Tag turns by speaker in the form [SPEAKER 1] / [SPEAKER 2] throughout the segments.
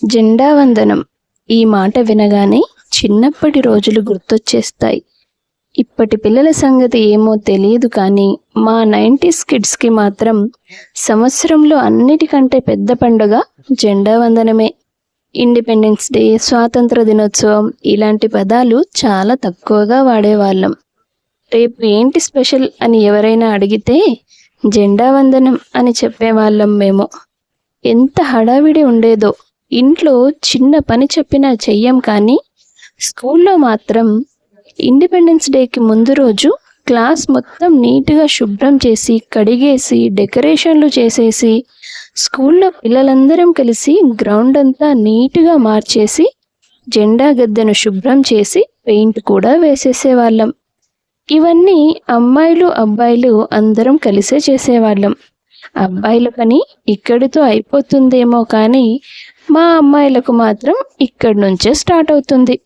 [SPEAKER 1] జెండా వందనం ఈ మాట వినగానే చిన్నప్పటి రోజులు గుర్తొచ్చేస్తాయి. ఇప్పటి పిల్లల సంగతి ఏమో తెలియదు కానీ మా నైంటీస్ కిడ్స్కి మాత్రం సంవత్సరంలో అన్నిటికంటే పెద్ద పండుగ జెండా వందనమే ఇండిపెండెన్స్ డే స్వాతంత్ర దినోత్సవం ఇలాంటి పదాలు చాలా తక్కువగా వాడేవాళ్ళం. రేపు ఏంటి స్పెషల్ అని ఎవరైనా అడిగితే జెండా వందనం అని చెప్పేవాళ్ళం మేము. ఎంత హడావిడి ఉండేదో. ఇంట్లో చిన్న పని చెప్పినా చెయ్యం కానీ స్కూల్లో మాత్రం ఇండిపెండెన్స్ డేకి ముందు రోజు క్లాస్ మొత్తం నీట్గా శుభ్రం చేసి కడిగేసి డెకరేషన్లు చేసేసి స్కూల్లో పిల్లలందరం కలిసి గ్రౌండ్ అంతా నీట్గా మార్చేసి జెండా గద్దెను శుభ్రం చేసి పెయింట్ కూడా వేసేసేవాళ్ళం. ఇవన్నీ అమ్మాయిలు అబ్బాయిలు అందరం కలిసే చేసేవాళ్ళం. అబ్బాయిల పని ఇక్కడితో అయిపోతుందేమో కానీ మా అమ్మాయిలకు మాత్రం ఇక్కడి నుంచే స్టార్ట్ అవుతుంది.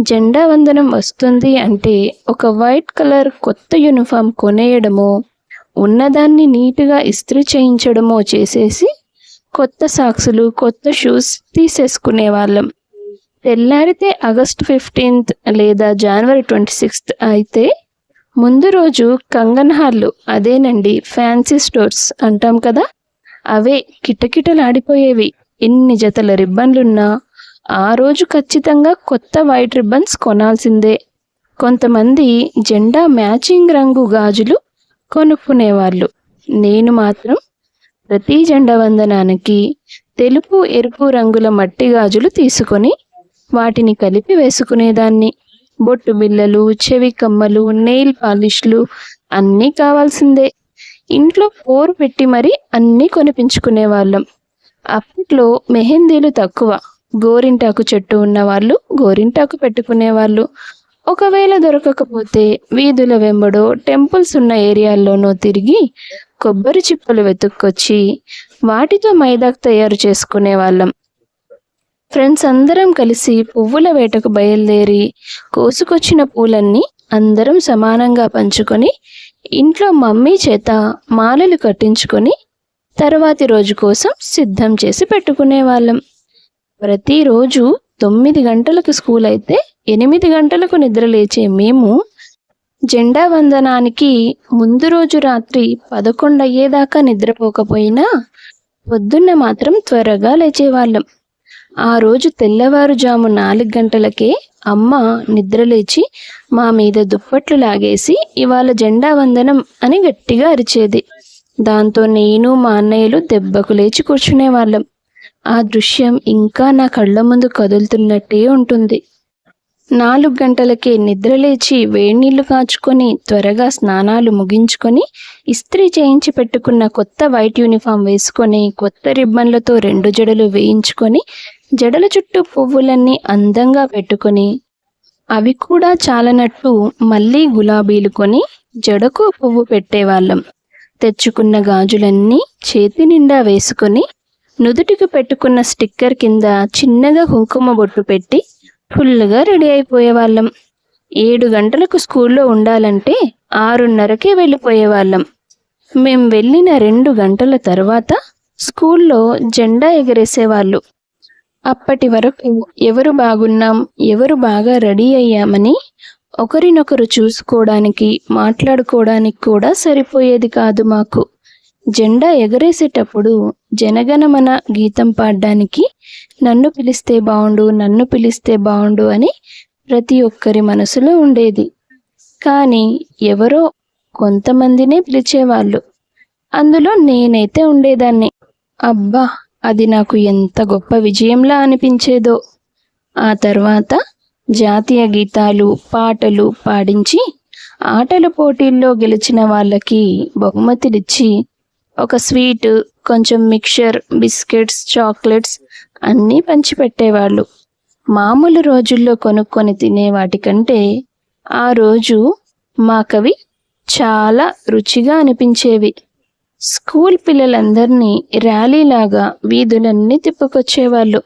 [SPEAKER 1] జెండా వందనం వస్తుంది అంటే ఒక వైట్ కలర్ కొత్త యూనిఫామ్ కొనేయడమో ఉన్నదాన్ని నీట్గా ఇస్త్రీ చేయించడమో చేసేసి కొత్త సాక్సులు కొత్త షూస్ తీసేసుకునే వాళ్ళం. తెల్లారితే ఆగస్ట్ ఫిఫ్టీన్త్ లేదా జనవరి ట్వంటీ సిక్స్త్ అయితే ముందు రోజు కంగన్ హార్లు అదేనండి ఫ్యాన్సీ స్టోర్స్ అంటాం కదా? అవే కిటకిటలాడిపోయేవి. ఎన్ని జతల రిబ్బన్లున్నా ఆ రోజు ఖచ్చితంగా కొత్త వైట్ రిబ్బన్స్ కొనాల్సిందే. కొంతమంది జెండా మ్యాచింగ్ రంగు గాజులు కొనుక్కునేవాళ్ళు. నేను మాత్రం ప్రతి జెండా వందనానికి తెలుపు ఎరుపు రంగుల మట్టి గాజులు తీసుకొని వాటిని కలిపి వేసుకునేదాన్ని. బొట్టు బిళ్ళలు చెవి కమ్మలు నెయిల్ పాలిష్లు అన్నీ కావాల్సిందే. ఇంట్లో పోరు పెట్టి మరీ అన్నీ కొనిపించుకునేవాళ్ళం. అప్పట్లో మెహందీలు తక్కువ. గోరింటాకు చెట్టు ఉన్నవాళ్ళు గోరింటాకు పెట్టుకునేవాళ్ళు. ఒకవేళ దొరకకపోతే వీధుల వెంబడో టెంపుల్స్ ఉన్న ఏరియాల్లోనో తిరిగి కొబ్బరి చిప్పలు వెతుక్కొచ్చి వాటితో మైదాకు తయారు చేసుకునే వాళ్ళం ఫ్రెండ్స్ అందరం కలిసి పువ్వుల వేటకు బయలుదేరి కోసుకొచ్చిన పూలన్నీ అందరం సమానంగా పంచుకొని ఇంట్లో మమ్మీ చేత మాలలు కట్టించుకొని తర్వాతి రోజు కోసం సిద్ధం చేసి పెట్టుకునే వాళ్ళం ప్రతిరోజు తొమ్మిది గంటలకు స్కూల్ అయితే ఎనిమిది గంటలకు నిద్ర లేచే మేము జెండా వందనానికి ముందు రోజు రాత్రి పదకొండు అయ్యేదాకా నిద్రపోకపోయినా పొద్దున్న మాత్రం త్వరగా లేచేవాళ్ళం. ఆ రోజు తెల్లవారుజాము నాలుగు గంటలకే అమ్మ నిద్రలేచి మా మీద దుప్పట్లు లాగేసి ఇవాళ జెండా వందనం అని గట్టిగా అరిచేది. దాంతో నేను మా అన్నయ్యలు దెబ్బకు లేచి కూర్చునేవాళ్ళం. ఆ దృశ్యం ఇంకా నా కళ్ళ ముందు కదులుతున్నట్టే ఉంటుంది. నాలుగు గంటలకే నిద్రలేచి వేడినీళ్ళు కాచుకొని త్వరగా స్నానాలు ముగించుకొని ఇస్త్రీ చేయించి పెట్టుకున్న కొత్త వైట్ యూనిఫామ్ వేసుకొని కొత్త రిబ్బన్లతో రెండు జడలు వేయించుకొని జడల చుట్టూ పువ్వులన్నీ అందంగా పెట్టుకొని అవి కూడా చాలనట్టు మళ్ళీ గులాబీలు కొని జడకు పువ్వు పెట్టేవాళ్ళం. తెచ్చుకున్న గాజులన్నీ చేతి నిండా వేసుకొని నుదుటికి పెట్టుకున్న స్టిక్కర్ కింద చిన్నగా కుంకుమ బొట్టు పెట్టి ఫుల్గా రెడీ అయిపోయేవాళ్ళం. ఏడు గంటలకు స్కూల్లో ఉండాలంటే ఆరున్నరకే వెళ్ళిపోయేవాళ్ళం. మేం వెళ్ళిన రెండు గంటల తర్వాత స్కూల్లో జెండా ఎగరేసేవాళ్ళు. అప్పటి వరకు ఎవరు బాగున్నాం ఎవరు బాగా రెడీ అయ్యామని ఒకరినొకరు చూసుకోవడానికి మాట్లాడుకోవడానికి కూడా సరిపోయేది కాదు మాకు. జెండా ఎగరేసేటప్పుడు జనగణమన గీతం పాడడానికి నన్ను పిలిస్తే బాగుండు నన్ను పిలిస్తే బాగుండు అని ప్రతి ఒక్కరి మనసులో ఉండేది. కానీ ఎవరో కొంతమందినే పిలిచేవాళ్ళు. అందులో నేనైతే ఉండేదాన్ని. అబ్బా అది నాకు ఎంత గొప్ప విజయంలా అనిపించేదో. ఆ తర్వాత జాతీయ గీతాలు పాటలు పాడించి ఆటల పోటీల్లో గెలిచిన వాళ్ళకి బహుమతిలిచ్చి ఒక స్వీట్ కొంచెం మిక్చర్ బిస్కెట్స్ చాక్లెట్స్ అన్నీ పంచిపెట్టేవాళ్ళు. మామూలు రోజుల్లో కొనుక్కొని తినే వాటికంటే ఆ రోజు మాకవి చాలా రుచిగా అనిపించేవి. స్కూల్ పిల్లలందరినీ ర్యాలీలాగా వీధులన్నీ తిప్పుకొచ్చేవాళ్ళు.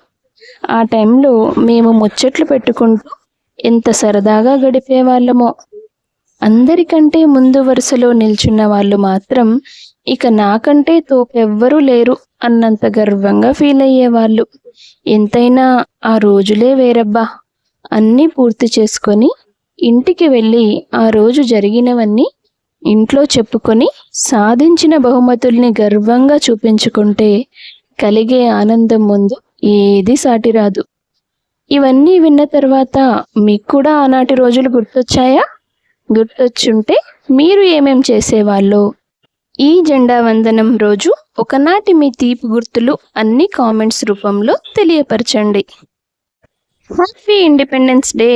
[SPEAKER 1] ఆ టైంలో మేము ముచ్చట్లు పెట్టుకుంటూ ఎంత సరదాగా గడిపేవాళ్ళమో అందరికంటే ముందు వరుసలో నిల్చున్న వాళ్ళు మాత్రం ఇక నాకంటే తోపెవ్వరూ లేరు అన్నంత గర్వంగా ఫీల్ అయ్యేవాళ్ళు ఎంతైనా ఆ రోజులే వేరబ్బా. అన్నీ పూర్తి చేసుకొని ఇంటికి వెళ్ళి ఆ రోజు జరిగినవన్నీ ఇంట్లో చెప్పుకొని సాధించిన బహుమతుల్ని గర్వంగా చూపించుకుంటే కలిగే ఆనందం ముందు ఏది సాటిరాదు. ఇవన్నీ విన్న తర్వాత మీకు కూడా ఆనాటి రోజులు గుర్తొచ్చాయా? గుర్తొచ్చుంటే మీరు ఏమేం చేసేవాళ్ళు? ఈ జెండా వందనం రోజు ఒకనాటి మీ తీపి గుర్తులు అన్ని కామెంట్స్ రూపంలో తెలియపరచండి. Happy independence day!